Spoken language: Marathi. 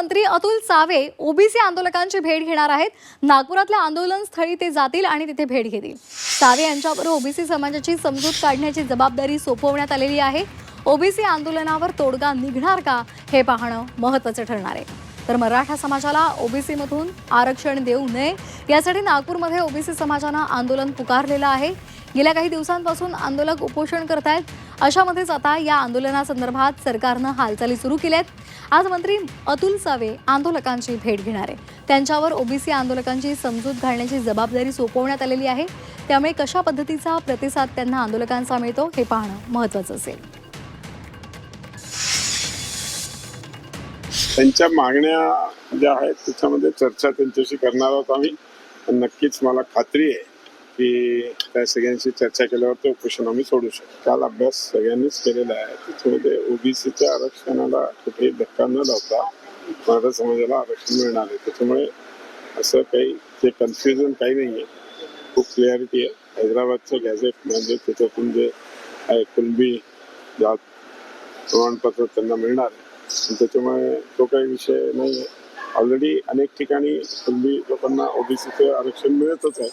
मंत्री अतुल सावे ओबीसी आंदोलकांची भेट घेणार आहेत. नागपुरातल्या आंदोलन स्थळी ते जातील आणि तिथे भेट घेतील. सावे यांच्यावर ओबीसी समाजाची समजूत काढण्याची जबाबदारी सोपवण्यात आलेली आहे. ओबीसी आंदोलनावर तोडगा निघणार का? हे पाहणं महत्त्वाचं ठरणार आहे. तर मराठा समाजाला ओबीसीमधून आरक्षण देऊ नये. यासाठी नागपूरमध्ये ओबीसी समाजानं आंदोलन पुकारलेलं आहे. गेल्या काही दिवसांपासून आंदोलक उपोषण करत आहेत अशामध्येच आता या आंदोलनासंदर्भात सरकारनं हालचाली सुरू केल्या आहेत आज मंत्री अतुल सावे आंदोलकांची भेट घेणार आहे त्यांच्यावर ओबीसी आंदोलकांची समजूत घालण्याची जबाबदारी सोपवण्यात आलेली आहे. त्यामुळे कशा पद्धतीचा प्रतिसाद त्यांना आंदोलकांचा मिळतो हे पाहणं महत्त्वाचं असेल. त्यांच्या मागण्या ज्या आहेत त्याच्यामध्ये चर्चा त्यांच्याशी करणार आहोत आम्ही. नक्कीच मला खात्री आहे की त्या सगळ्यांशी चर्चा केल्यावर ते उपोषण आम्ही सोडू शकतो. काल अभ्यास सगळ्यांनीच केलेला आहे. त्याच्यामध्ये ओबीसीच्या आरक्षणाला कुठेही धक्का न लावता मराठा समाजाला आरक्षण मिळणार आहे. त्याच्यामुळे असं काही ते कन्फ्युजन काही नाही आहे खूप क्लिअरिटी आहे. हैदराबादचं गॅझेट म्हणजे त्याच्यातून जे आहे कुलबी जात प्रमाणपत्र त्यांना मिळणार आहे. त्याच्यामुळे तो काही विषय नाही आहे ऑलरेडी अनेक ठिकाणी कुलबी लोकांना ओबीसीचं आरक्षण मिळतच आहे.